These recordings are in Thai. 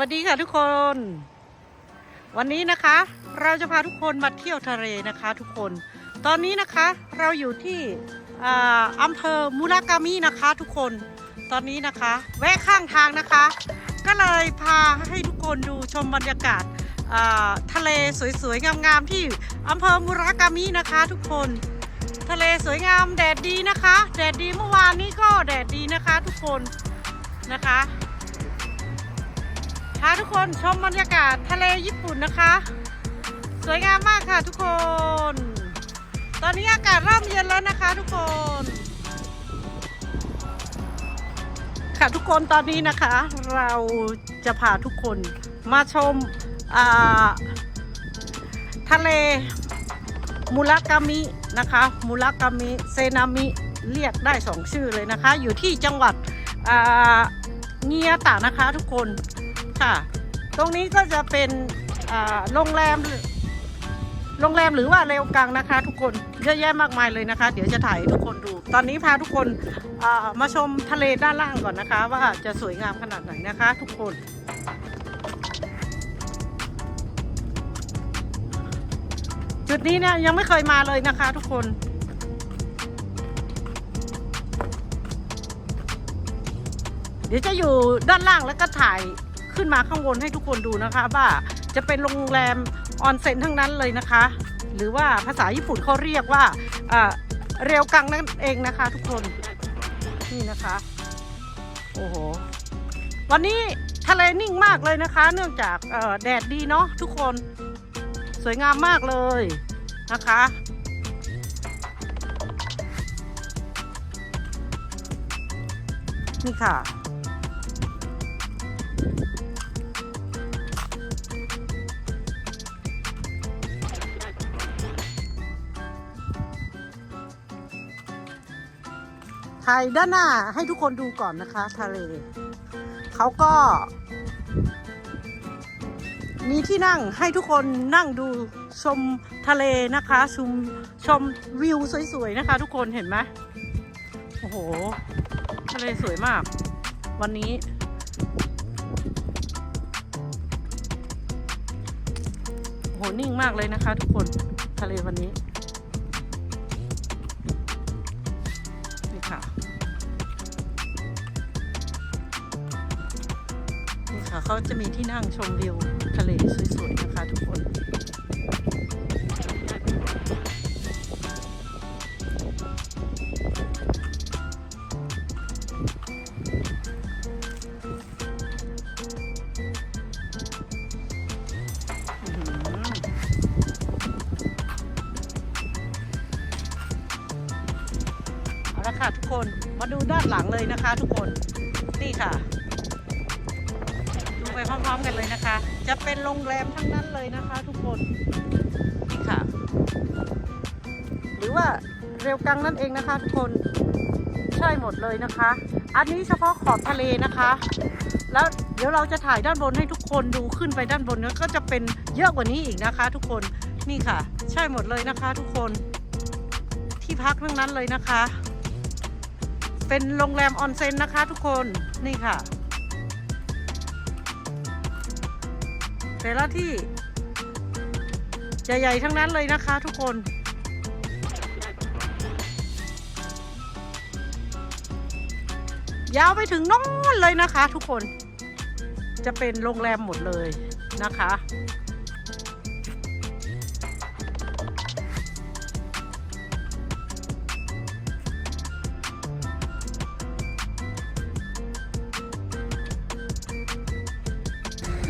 วัสดีค่ะทุกคน วันนี้นะคะ เราจะพาทุกคนมาเที่ยวทะเลนะคะทุกคน ตอนนี้นะคะเราอยู่ที่อ่าอำเภอมุรากามินะคะทุกคนตอนนี้นะคะ แวะข้างทางนะคะ ก็เลยพาให้ทุกคนดูชมบรรยากาศทะเลสวยๆ งามๆ ที่อำเภอมุรากามินะคะ ทุกคน ทะเลสวยงามแดดดีนะคะ แดดดีเมื่อวานนี้ก็แดดดีนะคะ ทุกคนนะคะาทุกคนชมบรรยากาศทะเลญี่ปุ่นนะคะ สวยงามมากค่ะทุกคน ตอนนี้อากาศเริ่มเย็นแล้วนะคะทุกคน ค่ะทุกคนตอนนี้นะคะ เราจะพาทุกคนมาชมทะเลมูรากามินะคะมูรากามิเซนามิเรียกได้สองชื่อเลยนะคะ อยู่ที่จังหวัดเงียตะนะคะทุกคน ค่ะ ตรงนี้ก็จะเป็นโรงแรมโรงแรมหรือว่าเรวกังนะคะ ทุกคนเยอะแยะมากมายเลยนะคะ เดี๋ยวจะถ่ายให้ทุกคนดู ตอนนี้พาทุกคนมาชมทะเลด้านล่างก่อนนะคะ ว่าจะสวยงามขนาดไหนนะคะ ทุกคนจุดนี้เนี่ยยังไม่เคยมาเลยนะคะ ทุกคนเดี๋ยวจะอยู่ด้านล่างแล้วก็ถ่าย ขึ้นมาข้างบนให้ทุกคนดูนะคะ ว่าจะเป็นโรงแรมออนเซ็นทั้งนั้นเลยนะคะ หรือว่าภาษาญี่ปุ่นเขาเรียกว่าเรียวกังนั่นเองนะคะ ทุกคนนี่นะคะ โอ้โหวันนี้ทะเลนิ่งมากเลยนะคะ เนื่องจากแดดดีเนาะทุกคนสวยงามมากเลยนะคะนี่ค่ะ ถ่ายด้านหน้าให้ทุกคนดูก่อนนะคะ ทะเลเขาก็ มีที่นั่งให้ทุกคนนั่งดูชมทะเลนะคะ ชมชมวิวสวยๆนะคะ ทุกคนเห็นไหมโอ้โห ทะเลสวยมาก วันนี้โอ้โหนิ่งมากเลยนะคะ ทุกคนทะเลวันนี้ เขาจะมีที่นั่งชมวิวทะเลสวยๆนะคะทุกคน เอาละค่ะทุกคน มาดูด้านหลังเลยนะคะทุกคน นี่ค่ะ ไปพร้อมๆกันเลยนะคะ จะเป็นโรงแรมทั้งนั้นเลยนะคะ ทุกคนนี่ค่ะ หรือว่าเร็วกังนั่นเองนะคะ ทุกคนใช่หมดเลยนะคะ อันนี้เฉพาะขอบทะเลนะคะ แล้วเดี๋ยวเราจะถ่ายด้านบนให้ทุกคนดูขึ้นไปด้านบนนั้นก็จะเป็นเยอะกว่านี้อีกนะคะ ทุกคนนี่ค่ะ ใช่หมดเลยนะคะ ทุกคนที่พักทั้งนั้นเลยนะคะ เป็นโรงแรมออนเซ็นนะคะ ทุกคนนี่ค่ะ แต่ละที่ใหญ่ ๆ ทั้งนั้นเลยนะคะทุกคนยาวไปถึงน้นเลยนะคะทุกคนจะเป็นโรงแรมหมดเลยนะคะ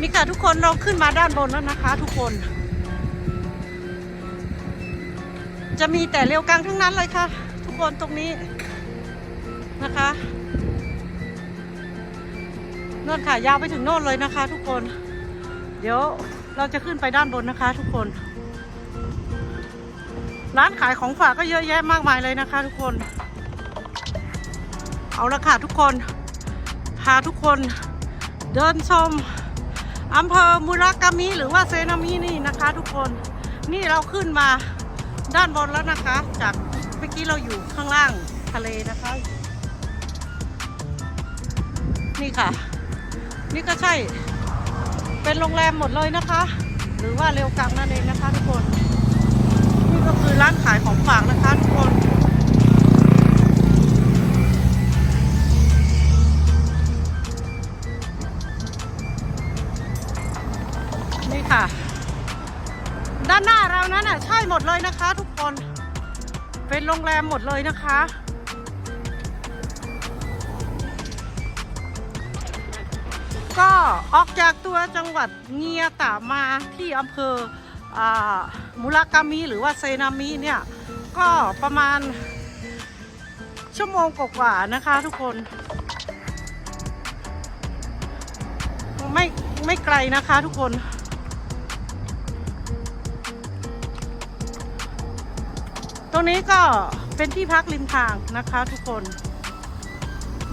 นี่ค่ะทุกคนเราขึ้นมาด้านบนแล้วนะคะ ทุกคน จะมีแต่เรียวกังทั้งนั้นเลยค่ะ ทุกคนตรงนี้นะคะโน่นค่ะยาวไปถึงโน่นเลยนะคะ ทุกคน เดี๋ยวเราจะขึ้นไปด้านบนนะคะ ทุกคน ร้านขายของฝากก็เยอะแยะมากมายเลยนะคะ ทุกคน เอาละค่ะทุกคน พาทุกคนเดินชม อำเภอมุรากามิหรือว่าเซนามินี่นะคะ ทุกคนนี่เราขึ้นมาด้านบนแล้วนะคะ จากเมื่อกี้เราอยู่ข้างล่างทะเลนะคะ นี่ค่ะ นี่ก็ใช่ เป็นโรงแรมหมดเลยนะคะ หรือว่าเร็วกังนั่นเองนะคะ ทุกคน นี่ก็คือร้านขายของฝากนะคะทุกคน ค่ะ ด้านหน้าเรานั้นน่ะ ใช่หมดเลยนะคะ ทุกคน เป็นโรงแรมหมดเลยนะคะ ก็ออกจากตัวจังหวัดเงียตามาที่อำเภออมุรากามิหรือว่าเซนามิเนี่ย ก็ประมาณชั่วโมงกว่าๆนะคะ ทุกคน ไม่ไม่ไกลนะคะ ทุกคน ตรงนี้ก็เป็นที่พักริมทางนะคะทุกคน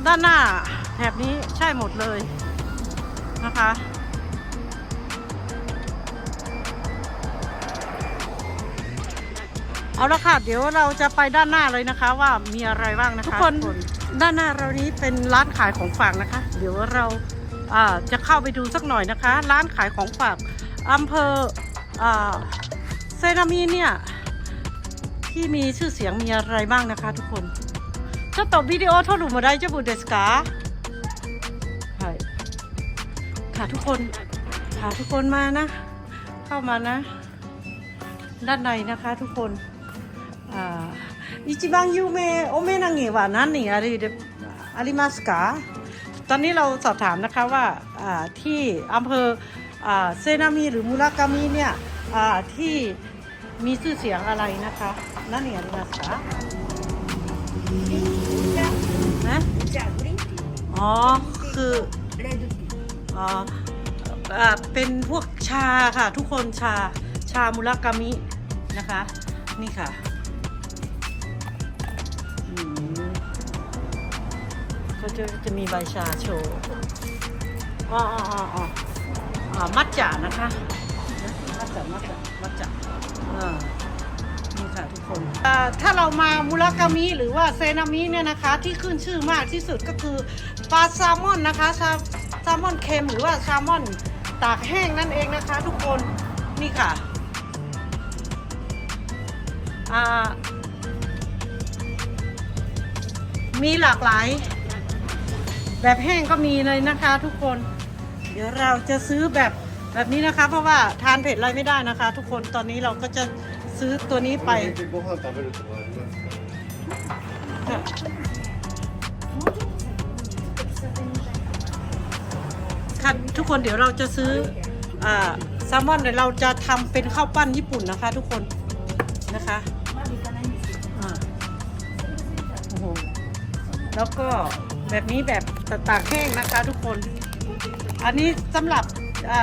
ด้านหน้าแถบนี้ใช่หมดเลยนะคะ เอาละค่ะ เดี๋ยวเราจะไปด้านหน้าเลยนะคะ ว่ามีอะไรบ้างนะคะ ทุกคนด้านหน้าเรานี้เป็นร้านขายของฝากนะคะ เดี๋ยวเราอ่าจะเข้าไปดูสักหน่อยนะคะ ร้านขายของฝากอำเภออ่าเซนามีเนี่ย ที่มีชื่อเสียงมีอะไรบ้างนะคะ ทุกคนちょっとビデオ撮るも大丈夫ですかはいค่ะทุกคนค่ะทุกคนมานะ เข้ามานะ ด้านในนะคะทุกคนอ่า一番有名お目投げは何人ありありますかตอนนี้เราสอบถามนะคะว่าอ่าที่อำเภออ่าเซนามีหรือมุรากามิเนี่ยอ่าที่ มีชื่อเสียงอะไรนะคะนั่นเหรียญนะคะนะอ๋อ คืออ๋อเป็นพวกชาค่ะ ทุกคนชาชามุลากามินะคะ นี่ค่ะก็จะจะมีใบชาโชว์อ๋ออ๋ออ๋อมัดจ่านะคะ มัดจ่ามัดจ่ามัดจ่า นี่ค่ะทุกคนถ้าเรามามุรากามิหรือว่าเซนามิเนี่ยนะคะที่ขึ้นชื่อมากที่สุดก็คือปลาแซลมอนนะคะแซลมอนเค็มหรือว่าแซลมอนตากแห้งนั่นเองนะคะทุกคนนี่ค่ะมีหลากหลาย แบบแห้งก็มีเลยนะคะทุกคน เดี๋ยวเราจะซื้อแบบ แบบนี้นะคะ เพราะว่าทานเผ็ดอะไรไม่ได้นะคะ ทุกคนตอนนี้เราก็จะซื้อตัวนี้ไปค่ะทุกคนเดี๋ยวเราจะซื้อแซลมอนเดี๋ยวเราจะทำเป็นข้าวปั้นญี่ปุ่นนะคะ ทุกคนนะคะแล้วก็แบบนี้แบบตากแห้งนะคะ ทุกคน อันนี้สำหรับ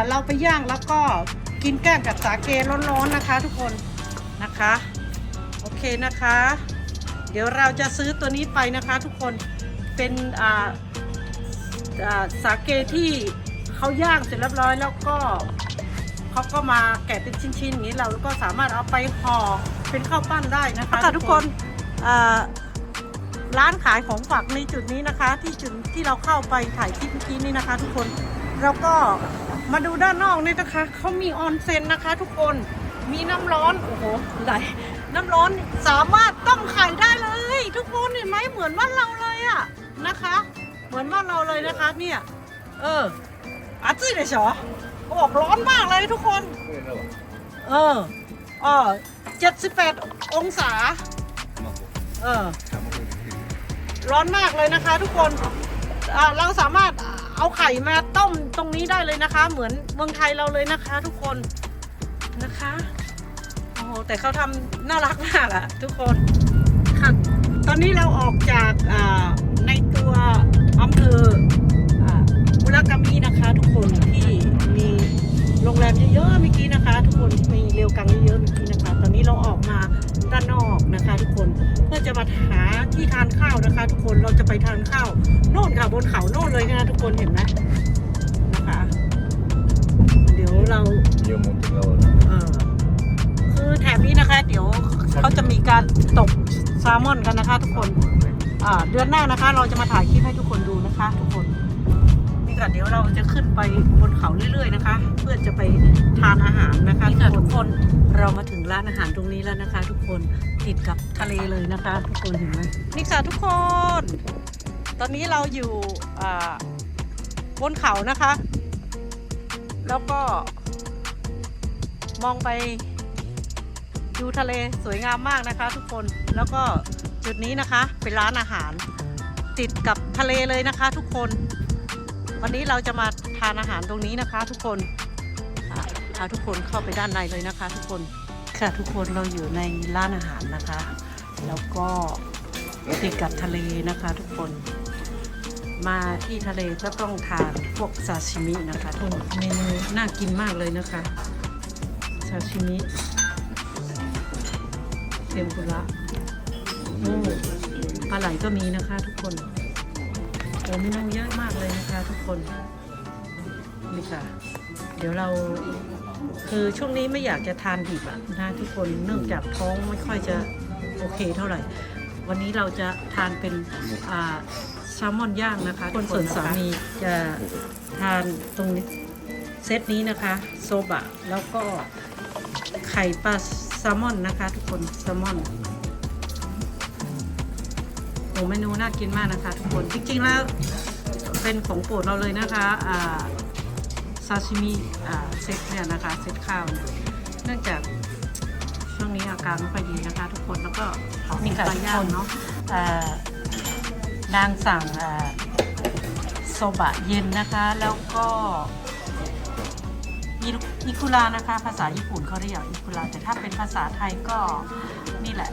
เราไปย่างแล้วก็กินแกล้มกับสาเกร้อนๆนะคะ ทุกคนนะคะ โอเคนะคะ เดี๋ยวเราจะซื้อตัวนี้ไปนะคะ ทุกคนเป็นอ่าอ่าสาเกที่เขาย่างเสร็จเรียบร้อยแล้วก็เขาก็มาแกะเป็นชิ้นๆอย่างนี้เราก็สามารถเอาไปห่อเป็นข้าวปั้นได้นะคะทุกคนอ่าร้านขายของฝากในจุดนี้นะคะ ที่จุดที่เราเข้าไปถ่ายคลิปเมื่อกี้นี้นะคะ ทุกคนแล้วก็ มาดูด้านนอกนี่นะคะ เขามีออนเซ็นนะคะ ทุกคน มีน้ำร้อน โอ้โหไหลน้ำร้อนสามารถต้มไข่ได้เลย ทุกคนเห็นไหมเหมือนว่านเราเลยอะนะคะ เหมือนว่านเราเลยนะคะเนี่ย เอออาจื้อเดชอบอกร้อนมากเลยทุกคน เอออ๋อเจ็ดสิบแปดองศา เออ ร้อนมากเลยนะคะ ทุกคนเราสามารถ เอาไข่มาต้มตรงนี้ได้เลยนะคะ เหมือนเมืองไทยเราเลยนะคะ ทุกคนนะคะโอ้โหแต่เขาทำน่ารักมากอะทุกคนค่ะตอนนี้เราออกจากอ่าในตัวอำเภออ่ามุรากามินะคะ ทุกคนที่มีโรงแรมเยอะๆเมื่อกี้นะคะ ทุกคนมีเรียวกังเยอะๆเมื่อกี้นะคะ ตอนนี้เราออกมาด้านนอกนะคะ ทุกคน ปัญหาที่ทานข้าวนะคะ ทุกคนเราจะไปทานข้าวโน่นค่ะบนเขาโน่นเลยนะทุกคนเห็นไหมนะคะ เดี๋ยวเราเยอะหมดแล้วเออคือแถบนี้นะคะ เดี๋ยวเขาจะมีการตกแซลมอนกันนะคะ ทุกคนเดือนหน้านะคะ เราจะมาถ่ายคลิปให้ทุกคนดูนะคะ ทุกคน ค่ะเดี๋ยวเราจะขึ้นไปบนเขาเรื่อย ๆ นะคะ เพื่อจะไปทานอาหารนะคะนี่ค่ะทุกคนเรามาถึงร้านอาหารตรงนี้แล้วนะคะ ทุกคนติดกับทะเลเลยนะคะ ทุกคนเห็นไหมนี่ค่ะทุกคน ตอนนี้เราอยู่อ่าบนเขานะคะ แล้วก็ มองไปดูทะเลสวยงามมากนะคะ ทุกคนแล้วก็จุดนี้นะคะเป็นร้านอาหารติดกับทะเลเลยนะคะ ทุกคน วันนี้เราจะมาทานอาหารตรงนี้นะคะ ทุกคนพาทุกคนเข้าไปด้านในเลยนะคะ ทุกคนค่ะทุกคนเราอยู่ในร้านอาหารนะคะ แล้วก็ติดกับทะเลนะคะ ทุกคนมาที่ทะเลก็ต้องทานพวกซาชิมินะคะทุกคนเมนูน่ากินมากเลยนะคะซาชิมิเทมปุระโอ้ปลาไหลก็มีนะคะ ทุกคน อ้เมนูเยอะมากเลยนะคะ ทุกคน นี่ค่ะ เดี๋ยวเรา คือช่วงนี้ไม่อยากจะทานดิบอะนะทุกคนเนื่องจากท้องไม่ค่อยจะโอเคเท่าไหร่ วันนี้เราจะทานเป็นอ่าแซลมอนย่างนะคะ คนส่วนสามีจะทานตรงนี้เซตนี้นะคะโซบะแล้วก็ไข่ปลาแซลมอนนะคะ ทุกคนแซลมอน อ้เมนูน่ากินมากนะคะทุกคนจริงๆแล้วเป็นของโปรดเราเลยนะคะซาชิมิเซตเนี่ยนะคะเซตข้าวเนี่ยเนื่องจากช่วงนี้อาการไม่ค่อยดีนะคะ ทุกคนแล้วก็มีปลาย่างเนาะนางสั่งโซบะเย็นนะคะ แล้วก็อิรุอิคุระนะคะ ภาษาญี่ปุ่นเขาเรียกอิคุระแต่ถ้าเป็นภาษาไทยก็นี่แหละ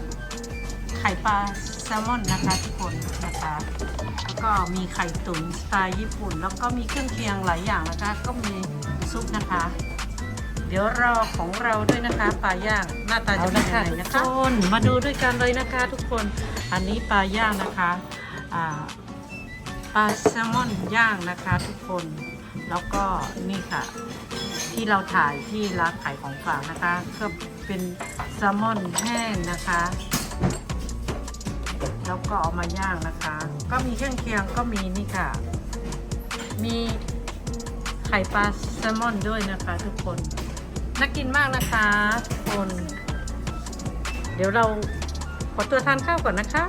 ข่ปลาแซลมอนนะคะทุกคนนะคะ แล้วก็มีไข่ตุ๋นสไตล์ญี่ปุ่น แล้วก็มีเครื่องเคียงหลายอย่างนะคะ ก็มีซุปนะคะ เดี๋ยวรอของเราด้วยนะคะปลาย่างหน้าตาจะเป็นยังไงนะคะทุกคนมาดูด้วยกันเลยนะคะ ทุกคนอันนี้ปลาย่างนะคะอ่าปลาแซลมอนย่างนะคะ ทุกคนแล้วก็นี่ค่ะ ที่เราถ่ายที่ร้านขายของฝากนะคะก็เป็นแซลมอนแห้งนะคะ แล้วก็เอามาย่างนะคะ ก็มีเครื่องเคียงก็มีนี่ค่ะ มีไข่ปลาแซลมอนด้วยนะคะ ทุกคนน่ากินมากนะคะทุกคน เดี๋ยวเราขอตัวทานข้าวก่อนนะคะ